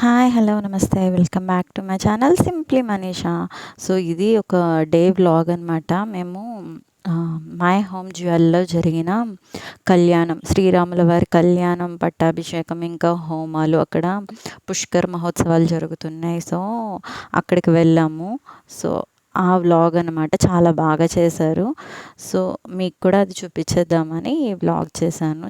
Hi hello నమస్తే. Welcome back to my channel simply Manisha so ఇది ఒక day vlog అనమాట మేము మై హోమ్ జ్యువెల్లో జరిగిన కళ్యాణం శ్రీరాముల వారి కళ్యాణం పట్టాభిషేకం ఇంకా హోమాలు అక్కడ పుష్కర్ మహోత్సవాలు జరుగుతున్నాయి. సో అక్కడికి వెళ్ళాము. సో ఆ వ్లాగ్ అనమాట చాలా బాగా చేశారు. సో మీకు కూడా అది చూపించేద్దామని ఈ వ్లాగ్ చేశాను.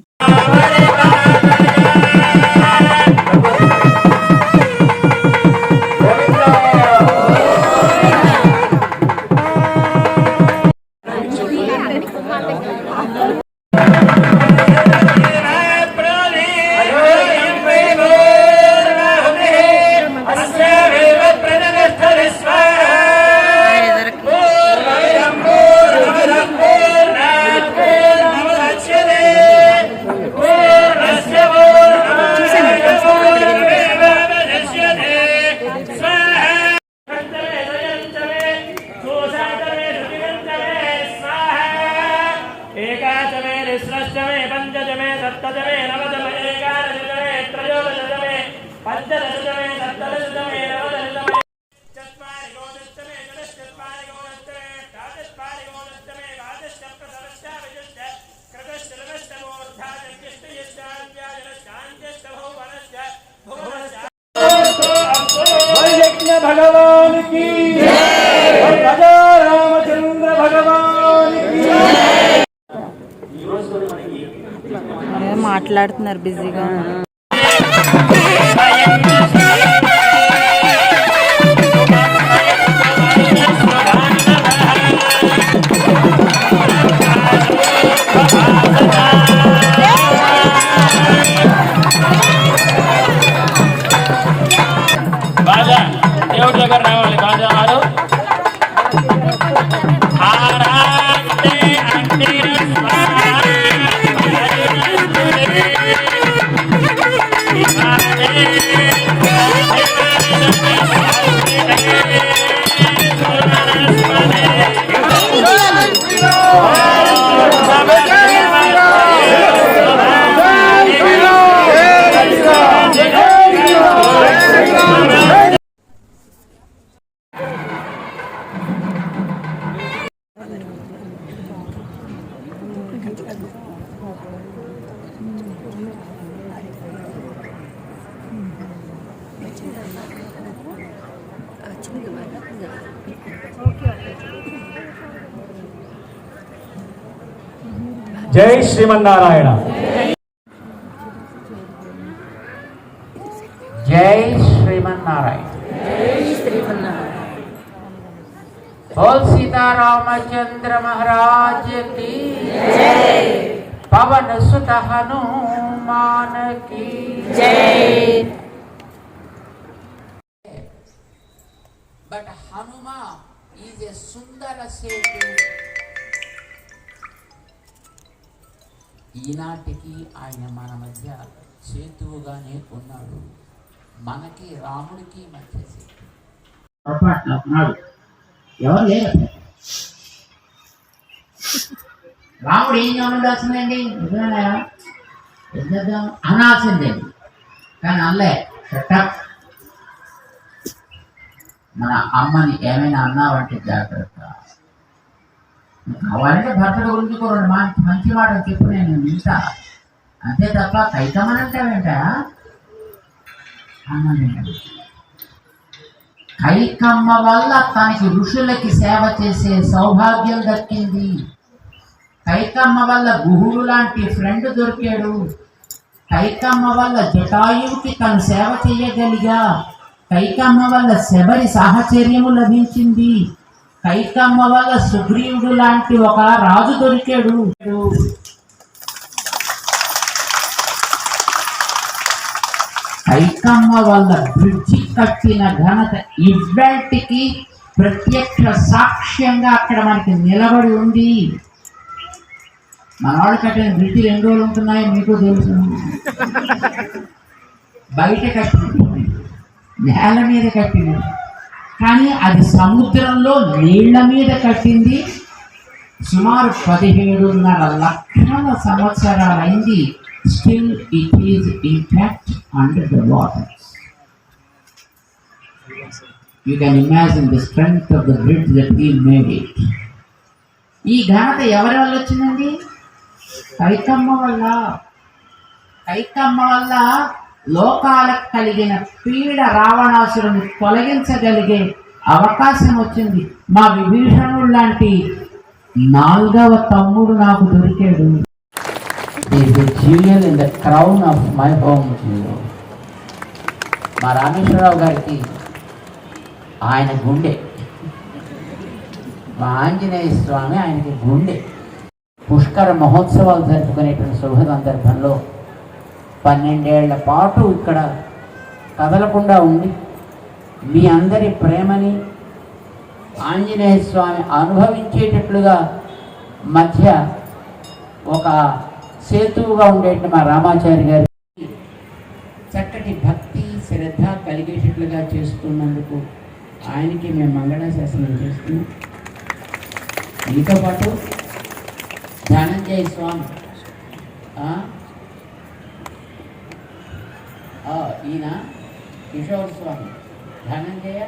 भगवान की राजा रामचंद्र भगवान की మాట్లాడుతున్నారు బిజీగా யார் జై శ్రీమన్నారాయణ जय श्रीमन्नारायण बोल सीता रामचंद्र महाराज की पवन सुत हनुमान की बट हनुमान is a సుందర సేతు ఈనాటికి ఆయన మన మధ్య సేతువుగానే ఉన్నాడు. మనకి రాముడికి మధ్య సేతు ఉన్నాడు. ఎవరు లేరు? రాముడు ఏం ఉండాల్సిందండి నిజమేనా? ఏం చేద్దాం? కానీ అల్లే షటప్ మన అమ్మని ఏమైనా అన్నావంటే జాగ్రత్త. కావాలంటే భర్త గురించి కూడా రెండు మా మంచి మాటలు చెప్పు నేను వింటా. అంతే తప్ప కైకమనంటావేంట? కైకమ్మ వల్ల తనకి ఋషులకి సేవ చేసే సౌభాగ్యం దక్కింది. కైకమ్మ వల్ల గుహుడు లాంటి ఫ్రెండ్ దొరికాడు. కైకమ్మ వల్ల జటాయువుకి తను సేవ చేయగలిగా. కైకమ్మ వల్ల శబరి సాహచర్యము లభించింది. కైకమ్మ వల్ల సుగ్రీవుడు లాంటి ఒక రాజు దొరికాడు. కైకమ్మ వల్ల బ్రిడ్జి కట్టిన ఘనత ఇవ్వంటికి ప్రత్యక్ష సాక్ష్యంగా అక్కడ మనకి నిలబడి ఉంది. మనవాళ్ళు కట్టిన బ్రిడ్జి ఎన్ని రోజులు ఉంటున్నాయో మీకు తెలుసు. బయట కట్టింది నేల మీద కట్టింది కానీ అది సముద్రంలో నీళ్ళ మీద కట్టింది. సుమారు పదిహేడున్నర లక్షల సంవత్సరాలైంది. Still it is intact under the water you can imagine the strength of the bridge that he made it ఈ ఘనత ఎవరి వల్ల వచ్చిందండి? కైకమ్మ వల్ల. కైకమ్మ వల్ల లోకాలకు కలిగిన పీడ రావణాసురుని తొలగించగలిగే అవకాశం వచ్చింది. మా విభీషణుడు లాంటి నాలుగవ తమ్ముడు నాకు దొరికాడు. Jewel in the crown of my home మా రామేశ్వరరావు గారికి ఆయన గుండె. మా ఆంజనేయ స్వామి ఆయనకి గుండె. పుష్కర మహోత్సవాలు జరుపుకునేటువంటి శుభ సందర్భంలో పన్నెండేళ్ళ పాటు ఇక్కడ కదలకుండా ఉండి మీ అందరి ప్రేమని ఆంజనేయ స్వామి అనుభవించేటట్లుగా మధ్య ఒక సేతువుగా ఉండేటువంటి మా రామాచారి గారి చక్కటి భక్తి శ్రద్ధ కలిగేటట్లుగా చేస్తున్నందుకు ఆయనకి మేము మంగళాశాసనం చేస్తున్నాం. మీతో పాటు ధనంజయ స్వామి ఈయన కిషోర్ స్వామి. ధనంజయ